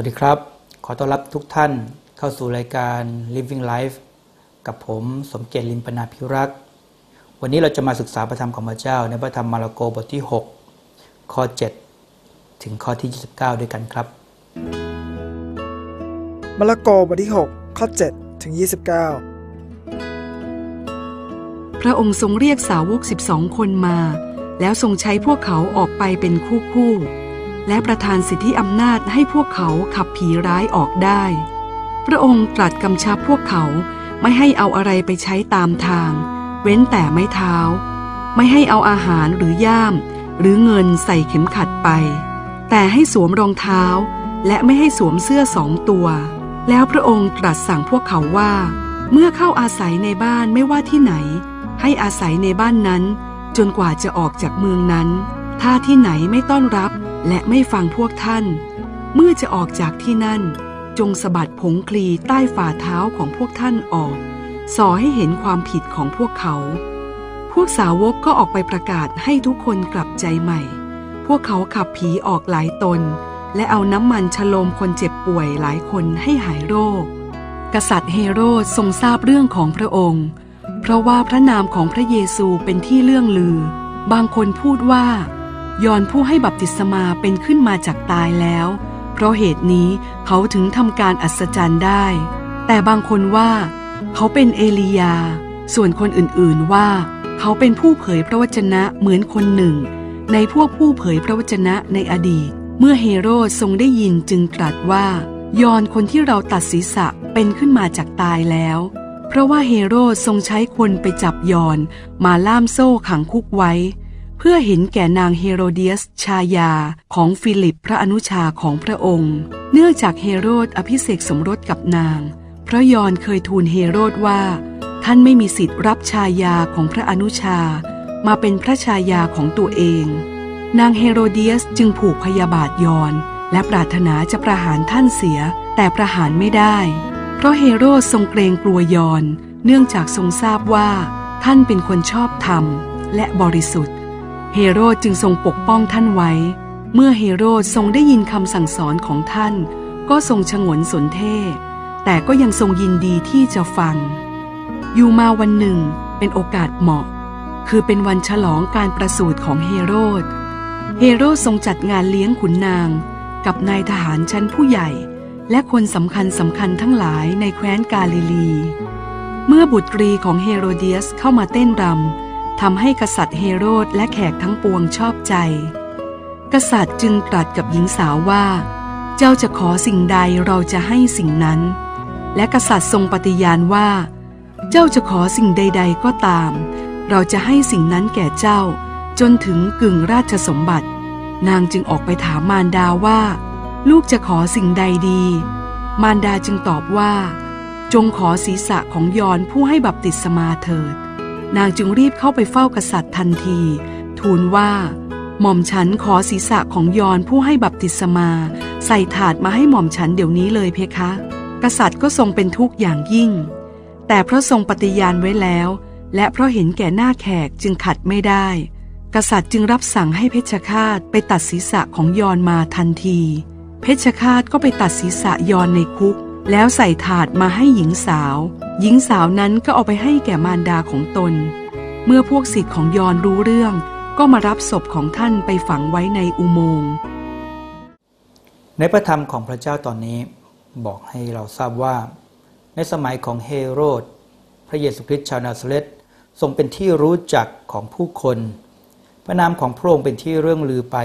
สวัสดีครับ ขอต้อนรับทุกท่านเข้าสู่รายการ Living Life กับผมสมเกียรติลิมปนาพิรักษ์วันนี้เราจะมาศึกษาพระธรรมของพระเจ้า ในพระธรรมมาระโกบทที่ 6 ข้อ 7 ถึงข้อที่ 29 ด้วยกันครับ มาระโกบทที่ 6 ข้อ 7 ถึง 29 พระองค์ทรงเรียกสาวกสิบสองคนมา แล้วทรงใช้พวกเขาออกไปเป็นคู่คู่ๆ และประทานสิทธิอำนาจให้พวกเขาขับผีร้ายออกได้ พระองค์ตรัสกำชับพวกเขาไม่ให้เอาอะไรไปใช้ตามทาง เว้นแต่ไม้เท้า ไม่ให้เอาอาหารหรือย่าม หรือเงินใส่เข็มขัดไป แต่ให้สวมรองเท้า และไม่ให้สวมเสื้อสองตัว แล้วพระองค์ตรัสสั่งพวกเขาว่า เมื่อเข้าอาศัยในบ้านไม่ว่าที่ไหน ให้อาศัยในบ้านนั้น จนกว่าจะออกจากเมืองนั้น ถ้าที่ไหนไม่ต้อนรับ และไม่ฟังพวกท่าน เมื่อจะออกจากที่นั่น จงสะบัดผงคลีใต้ฝ่าเท้าของพวกท่านออกสอให้เห็นความผิดของพวกเขา พวกสาวกก็ออกไปประกาศให้ทุกคนกลับใจใหม่ พวกเขาขับผีออกหลายตน และเอาน้ำมันฉโลมคนเจ็บป่วยหลายคนให้หายโรค กษัตริย์เฮโรดทรงทราบเรื่องของพระองค์ เพราะว่าพระนามของพระเยซูเป็นที่เลื่องลือ บางคนพูดว่า ยอนผู้ให้บัพติศมาเป็นขึ้นมาจากตายแล้ว เพราะเหตุนี้เขาถึงทำการอัศจรรย์ได้ แต่บางคนว่า เขาเป็นเอลียา ส่วนคนอื่นๆว่า เขาเป็นผู้เผยพระวจนะเหมือนคนหนึ่ง ในพวกผู้เผยพระวจนะในอดีต เมื่อเฮโรดทรงได้ยินจึงตรัสว่ายอนคนที่เราตัดศีรษะเป็นขึ้นมาจากตายแล้ว เพราะว่าเฮโรดทรงใช้คนไปจับยอนมาล่ามโซ่ขังคุกไว้ เพื่อเห็นแก่นางเฮโรเดียสชายาของฟิลิปพระอนุชาของพระองค์ เนื่องจากเฮโรดอภิเษกสมรสกับนางเพราะยอนเคยทูลเฮโรดว่า ท่านไม่มีสิทธิ์รับชายาของพระอนุชา มาเป็นพระชายาของตัวเอง นางเฮโรเดียสจึงผูกพยาบาทยอนและปรารถนาจะประหารท่านเสีย แต่ประหารไม่ได้ เพราะเฮโรดทรงเกรงกลัวยอน เนื่องจากทรงทราบว่า ท่านเป็นคนชอบธรรมและบริสุทธิ์ เฮโรดจึงทรงปกป้องท่านไว้ เมื่อเฮโรดทรงได้ยินคำสั่งสอนของท่าน ก็ทรงฉงนสนเทศแต่ก็ยังทรงยินดีที่จะฟัง อยู่มาวันหนึ่งเป็นโอกาสเหมาะ คือเป็นวันฉลองการประสูติของเฮโรด เฮโรดทรงจัดงานเลี้ยงขุนนาง กับนายทหารชั้นผู้ใหญ่ และคนสำคัญสำคัญทั้งหลายในแคว้นกาลิลี เมื่อบุตรีของเฮโรเดียสเข้ามาเต้นรำ ทำให้กษัตริย์เฮโรดและแขกทั้งปวงชอบใจ กษัตริย์จึงตรัสกับหญิงสาวว่า เจ้าจะขอสิ่งใดเราจะให้สิ่งนั้น และกษัตริย์ทรงปฏิญาณว่า เจ้าจะขอสิ่งใด ๆ ก็ตาม เราจะให้สิ่งนั้นแก่เจ้า จนถึงกึ่งราชสมบัติ นางจึงออกไปถามมารดาว่า ลูกจะขอสิ่งใดดี มารดาจึงตอบว่า จงขอศีรษะของยอนผู้ให้บัพติศมาเถิด นางจึงรีบเข้าไปเฝ้ากษัตริย์ทันที ทูลว่า หม่อมฉันขอศีรษะของยอนผู้ให้บัพติศมา ใส่ถาดมาให้หม่อมฉันเดี๋ยวนี้เลยเพคะ กษัตริย์ก็ทรงเป็นทุกข์อย่างยิ่ง แต่เพราะทรงปฏิญาณไว้แล้ว และเพราะเห็นแก่หน้าแขกจึงขัดไม่ได้ กษัตริย์จึงรับสั่งให้เพชฌฆาตไปตัดศีรษะของยอนมาทันที เพชฌฆาตก็ไปตัดศีรษะยอนในคุก แล้วใส่ถาดมาให้หญิงสาว หญิงสาวนั้นก็เอาไปให้แก่มารดาของตน เมื่อพวกศิษย์ของยอนรู้เรื่อง ก็มารับศพของท่านไปฝังไว้ในอุโมงค์ในพระธรรมของพระเจ้าตอนนี้บอกให้เราทราบว่า ในสมัยของเฮโรด พระเยซูคริสต์ชาวนาซาเรตทรงเป็นที่รู้จักของผู้คน พระนามของพระองค์เป็นที่เรื่องลือไป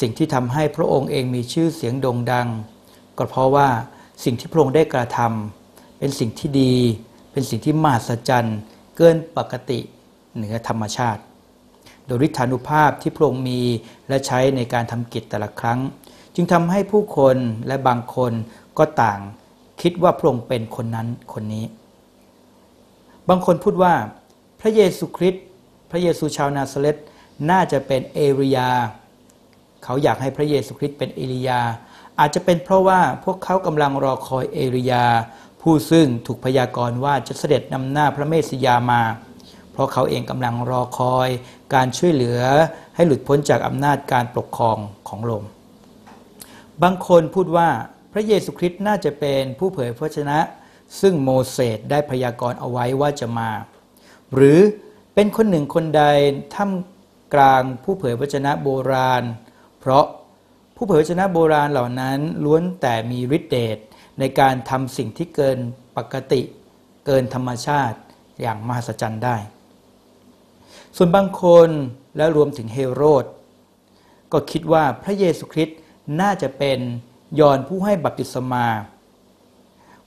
สิ่งที่ทำให้พระองค์เองมีชื่อเสียงโด่งดัง ก็เพราะว่า สิ่งที่พระองค์ได้กระทำเป็นสิ่งที่ดี เป็นสิ่งที่มหัศจรรย์ เกินปกติเหนือธรรมชาติ โดยฤทธานุภาพที่พระองค์มีและใช้ในการทำกิจแต่ละครั้ง จึงทำให้ผู้คนและบางคนก็ต่าง คิดว่าพระองค์เป็นคนนั้นคนนี้ บางคนพูดว่าพระเยซูคริสต์พระเยซูชาวนาซาเรตน่าจะเป็นเอริยา เขาอยากให้พระเยซูคริสต์เป็นเอลียา อาจจะเป็นเพราะว่าพวกเขากำลังรอคอยเอริยา ผู้ซึ่งถูกพยากรณ์ว่าจะเสด็จนำหน้าพระเมสสยามา เพราะเขาเองกำลังรอคอยการช่วยเหลือให้หลุดพ้นจากอำนาจการปกครองของโรมบางคนพูดว่าพระเยซูคริสต์น่าจะเป็นผู้เผยพระชนะ ซึ่งโมเสสได้พยากรณ์เอาไว้ว่าจะมา หรือเป็นคนหนึ่งคนใดท่ามกลางผู้เผยพระชนะโบราณ เพราะ ผู้เผยพระชนะโบราณเหล่านั้นล้วนแต่มีฤทธิเดชในการทำสิ่งที่เกินปกติ เกินธรรมชาติอย่างมหัศจรรย์ได้ ส่วนบางคนและรวมถึงเฮโรด ก็คิดว่าพระเยซูคริสต์น่าจะเป็นยอนผู้ให้บัพติศมา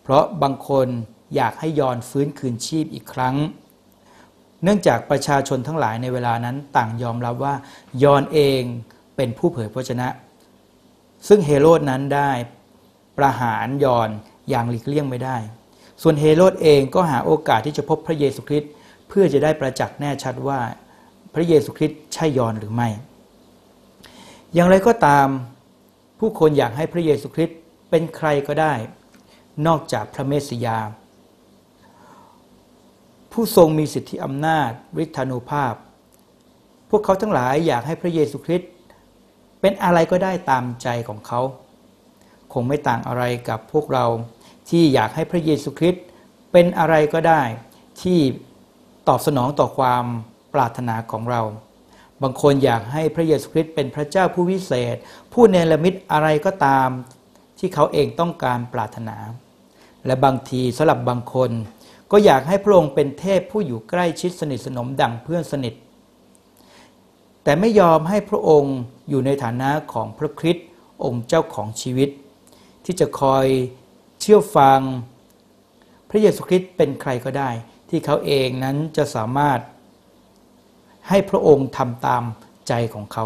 เพราะบางคนอยากให้ยอนฟื้นคืนชีพอีกครั้ง เนื่องจากประชาชนทั้งหลายในเวลานั้นต่างยอมรับว่ายอนเองเป็นผู้เผยพระชนะ ซึ่งเฮโรดนั้นได้ประหารยอนอย่างหลีกเลี่ยงไม่ได้ ส่วนเฮโรดเองก็หาโอกาสที่จะพบพระเยซูคริสต์เพื่อจะได้ประจักษ์แน่ชัดว่าพระเยซูคริสต์ใช่ยอนหรือไม่ อย่างไรก็ตามผู้คนอยากให้พระเยซูคริสต์เป็นใครก็ได้ นอกจากพระเมสสิยา ผู้ทรงมีสิทธิอำนาจฤทธานุภาพ พวกเขาทั้งหลายอยากให้พระเยซูคริสต์ เป็นอะไรก็ได้ตามใจของเขา คงไม่ต่างอะไรกับพวกเราที่อยากให้พระเยซูคริสต์เป็นอะไรก็ได้ที่ตอบสนองต่อความปรารถนาของเรา บางคนอยากให้พระเยซูคริสต์เป็นพระเจ้าผู้วิเศษ ผู้เนรมิตอะไรก็ตามที่เขาเองต้องการปรารถนา และบางทีสำหรับบางคน ก็อยากให้พระองค์เป็นเทพผู้อยู่ใกล้ชิดสนิทสนมดั่งเพื่อนสนิท แต่ไม่ยอมให้พระองค์อยู่ในฐานะของพระคริสต์องค์เจ้าของชีวิต ที่จะคอยเชื่อฟัง พระเยซูคริสต์เป็นใครก็ได้ ที่เขาเองนั้นจะสามารถ ให้พระองค์ทำตามใจของเขา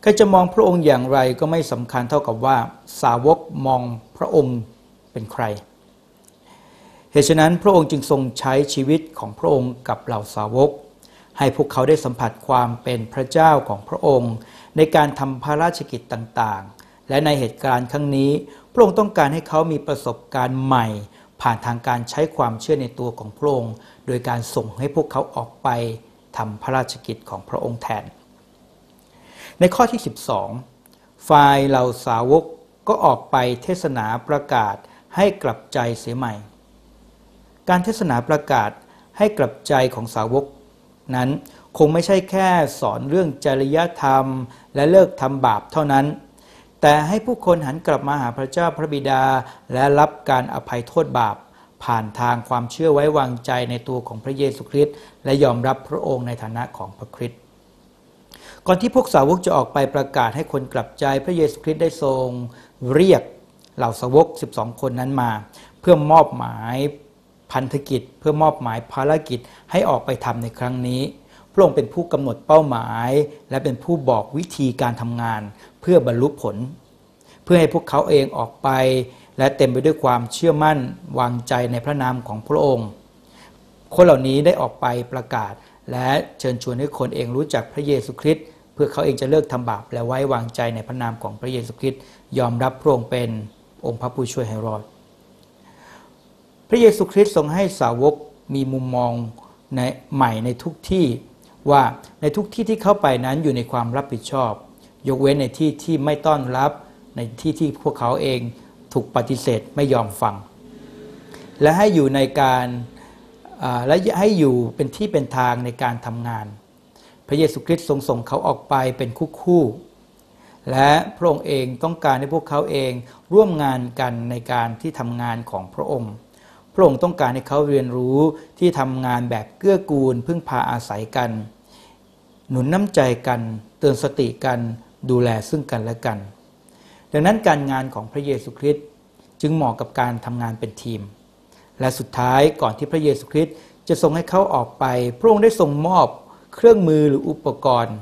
ใครจะมองพระองค์อย่างไรก็ไม่สำคัญเท่ากับว่าสาวกมองพระองค์เป็นใคร เหตุฉะนั้นพระองค์จึงทรงใช้ชีวิตของพระองค์กับเหล่าสาวก ให้พวกเขาได้สัมผัสความเป็นพระเจ้าของพระองค์ ในการทำพระราชกิจต่างๆ และในเหตุการณ์ครั้งนี้ พระองค์ต้องการให้เขามีประสบการณ์ใหม่ ผ่านทางการใช้ความเชื่อในตัวของพระองค์ โดยการส่งให้พวกเขาออกไปทำพระราชกิจของพระองค์แทน ในข้อที่ 12 ฝ่ายเหล่าสาวกก็ออกไปเทศนาประกาศให้กลับใจเสียใหม่ การเทศนาประกาศให้กลับใจของสาวก นั้น คงไม่ใช่แค่สอนเรื่องจริยธรรม และเลิกทำบาปเท่านั้น แต่ให้ผู้คนหันกลับมาหาพระเจ้าพระบิดา และรับการอภัยโทษบาป ผ่านทางความเชื่อไว้วางใจในตัวของพระเยซูคริสต์และยอมรับพระองค์ในฐานะของพระคริสต์ก่อนที่พวกสาวกจะออกไปประกาศให้คนกลับใจพระเยซูคริสต์ได้ทรงเรียกเหล่าสาวก 12 คนนั้นมา เพื่อมอบหมาย พันธกิจ เพื่อมอบหมายภารกิจให้ออกไปทำในครั้งนี้ พระองค์เป็นผู้กำหนดเป้าหมาย และเป็นผู้บอกวิธีการทำงาน เพื่อบรรลุผล เพื่อให้พวกเขาเองออกไป และเต็มไปด้วยความเชื่อมั่นวางใจในพระนามของพระองค์ คนเหล่านี้ได้ออกไปประกาศ และเชิญชวนให้คนเองรู้จักพระเยซูคริสต์เพื่อเขาเองจะเลิกทำบาปและไว้วางใจในพระนามของพระเยซูคริสต์ยอมรับพระองค์เป็นองค์พระผู้ช่วยให้รอด พระเยซูคริสต์ทรงให้สาวกมีมุมมองในใหม่ในทุกที่ว่าในทุกที่ที่เข้าไปนั้นอยู่ในความรับผิดชอบ ยกเว้นในที่ที่ไม่ต้อนรับในที่ที่พวกเขาเองถูกปฏิเสธไม่ยอมฟัง และให้อยู่ในการและให้อยู่เป็นที่เป็นทางในการทำงาน พระเยซูคริสต์ทรงส่งเขาออกไปเป็นคู่คู่ และพระองค์เองต้องการให้พวกเขาเองร่วมงานกันในการที่ทำงานของพระองค์ ระองค์ต้องการให้เขาเรียนรู้ที่ทำงานแบบเกื้อกูลพึ่งพาอาศัยกัน หนุนน้ำใจกันเตือนสติกันดูแลซึ่งกันและกัน ดังนั้นการงานของพระเยซูคริสต์จึงเหมาะกับการทำงานเป็นทีม และสุดท้ายก่อนที่พระเยซูคริสต์จะทรงให้เขาออกไป พระองค์ได้ทรงมอบเครื่องมือหรืออุปกรณ์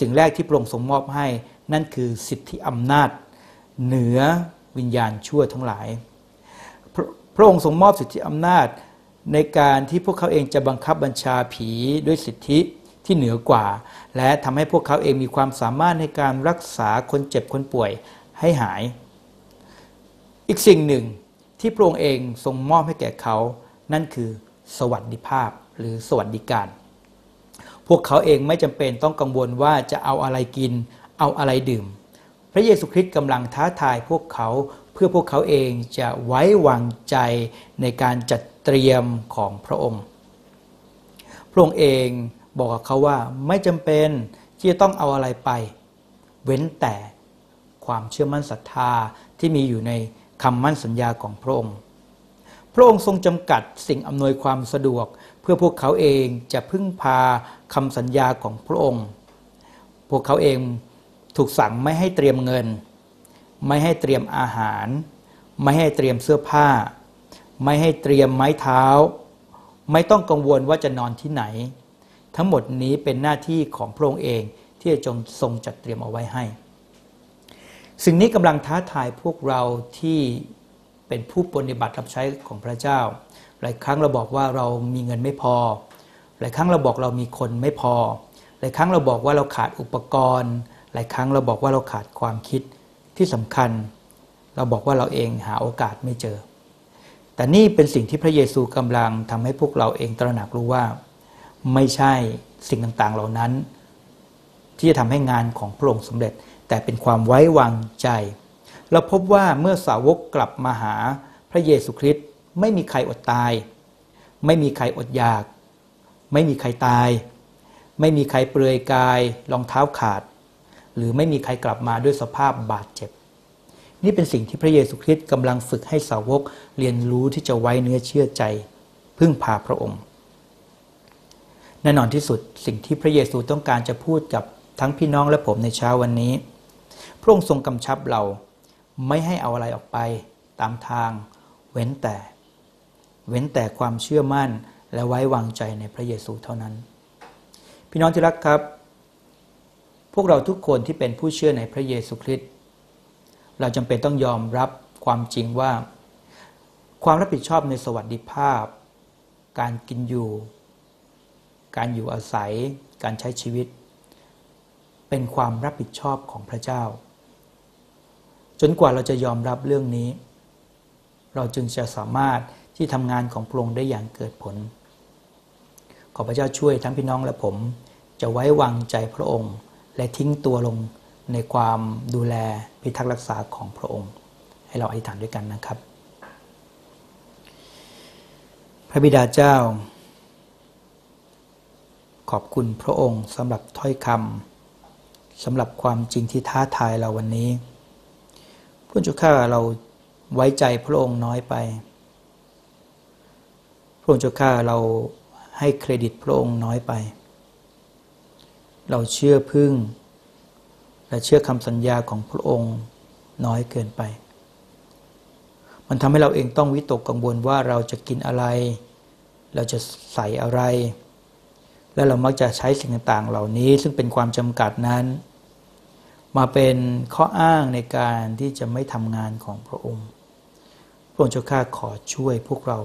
สิ่งแรกที่พระองค์ทรงมอบให้นั่นคือสิทธิอำนาจ เหนือวิญญาณชั่วทั้งหลาย พระองค์ทรงมอบสิทธิอำนาจ ในการที่พวกเขาเองจะบังคับบัญชาผีด้วยสิทธิที่เหนือกว่า และทำให้พวกเขาเองมีความสามารถในการรักษาคนเจ็บคนป่วยให้หาย อีกสิ่งหนึ่งที่พระองค์เองทรงมอบให้แก่เขา นั่นคือสวัสดิภาพหรือสวัสดิการ พวกเขาเองไม่จำเป็นต้องกังวลว่าจะเอาอะไรกิน เอาอะไรดื่ม พระเยซูคริสต์กำลังท้าทายพวกเขา เพื่อพวกเขาเองจะไว้วางใจในการจัดเตรียมของพระองค์ พระองค์เองบอกกับเขาว่าไม่จำเป็นที่จะต้องเอาอะไรไป เว้นแต่ความเชื่อมั่นศรัทธาที่มีอยู่ในคำมั่นสัญญาของพระองค์ พระองค์ทรงจำกัดสิ่งอำนวยความสะดวก เพื่อพวกเขาเองจะพึ่งพาคำสัญญาของพระองค์ พวกเขาเองถูกสั่งไม่ให้เตรียมเงิน ไม่ให้เตรียมอาหาร ไม่ให้เตรียมเสื้อผ้า ไม่ให้เตรียมไม้เท้า ไม่ต้องกังวลว่าจะนอนที่ไหน ทั้งหมดนี้เป็นหน้าที่ของพระองค์เองที่จะจงทรงจัดเตรียมเอาไว้ให้ สิ่งนี้กำลังท้าทายพวกเราที่เป็นผู้ปฏิบัติรับใช้ของพระเจ้า หลายครั้งเราบอกว่าเรามีเงินไม่พอ หลายครั้งเราบอกเรามีคนไม่พอ หลายครั้งเราบอกว่าเราขาดอุปกรณ์ หลายครั้งเราบอกว่าเราขาดความคิด ที่สำคัญ เราบอกว่าเราเองหาโอกาสไม่เจอ แต่นี่เป็นสิ่งที่พระเยซูกำลังทำให้พวกเราเองตระหนักรู้ว่า ไม่ใช่สิ่งต่างๆเหล่านั้น ที่จะทำให้งานของพระองค์สำเร็จ แต่เป็นความไว้วางใจ เราพบว่าเมื่อสาวกกลับมาหาพระเยซูคริสต์ไม่มีใครอดตาย ไม่มีใครอดอยาก ไม่มีใครตาย ไม่มีใครเปลือยกายรองเท้าขาด หรือไม่มีใครกลับมาด้วยสภาพบาดเจ็บ นี่เป็นสิ่งที่พระเยซูคริสต์กำลังฝึกให้สาวกเรียนรู้ที่จะไว้เนื้อเชื่อใจ พึ่งพาพระองค์แน่นอนที่สุดสิ่งที่พระเยซูต้องการจะพูดกับทั้งพี่น้องและผมในเช้าวันนี้ พระองค์ทรงกำชับเราไม่ให้เอาอะไรออกไปตามทาง เว้นแต่ เว้นแต่ความเชื่อมั่นและไว้วางใจในพระเยซูเท่านั้น พี่น้องที่รักครับ พวกเราทุกคนที่เป็นผู้เชื่อในพระเยซูคริสต์เราจำเป็นต้องยอมรับความจริงว่า ความรับผิดชอบในสวัสดิภาพ การกินอยู่ การอยู่อาศัย การใช้ชีวิต เป็นความรับผิดชอบของพระเจ้า จนกว่าเราจะยอมรับเรื่องนี้ เราจึงจะสามารถที่ทำงานของพระองค์ได้อย่างเกิดผล ขอพระเจ้าช่วยทั้งพี่น้องและผมจะไว้วางใจพระองค์ และทิ้งตัวลงในความดูแลพิทักษ์รักษาของพระองค์ ให้เราอธิษฐานด้วยกันนะครับ พระบิดาเจ้า ขอบคุณพระองค์สำหรับถ้อยคำสำหรับความจริงที่ท้าทายเราวันนี้ผู้จุข้าเราไว้ใจพระองค์น้อยไป พระองค์เจ้าข้าเราให้เครดิตพระองค์น้อยไป เราเชื่อพึ่ง และเชื่อคำสัญญาของพระองค์น้อยเกินไป มันทำให้เราเองต้องวิตกกังวลว่าเราจะกินอะไร เราจะใส่อะไร และเรามักจะใช้สิ่งต่างๆ เหล่านี้ซึ่งเป็นความจำกัดนั้น มาเป็นข้ออ้างในการที่จะไม่ทำงานของพระองค์ พระองค์เจ้าข้าขอช่วยพวกเรา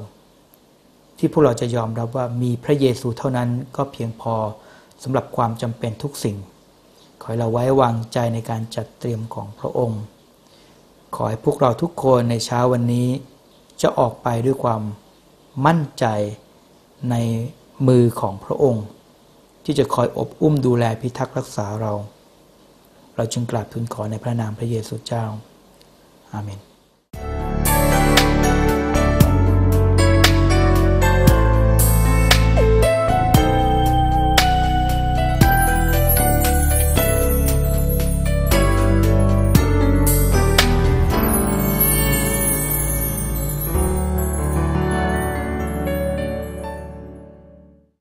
ที่พวกเราจะยอมรับว่ามีพระเยซูเท่านั้นก็เพียงพอ สำหรับความจำเป็นทุกสิ่ง ขอให้เราไว้วางใจในการจัดเตรียมของพระองค์ ขอให้พวกเราทุกคนในเช้าวันนี้ จะออกไปด้วยความมั่นใจในมือของพระองค์ ที่จะคอยอบอุ้มดูแลพิทักษ์รักษาเรา เราจึงกราบทูลขอในพระนามพระเยซูเจ้า อาเมน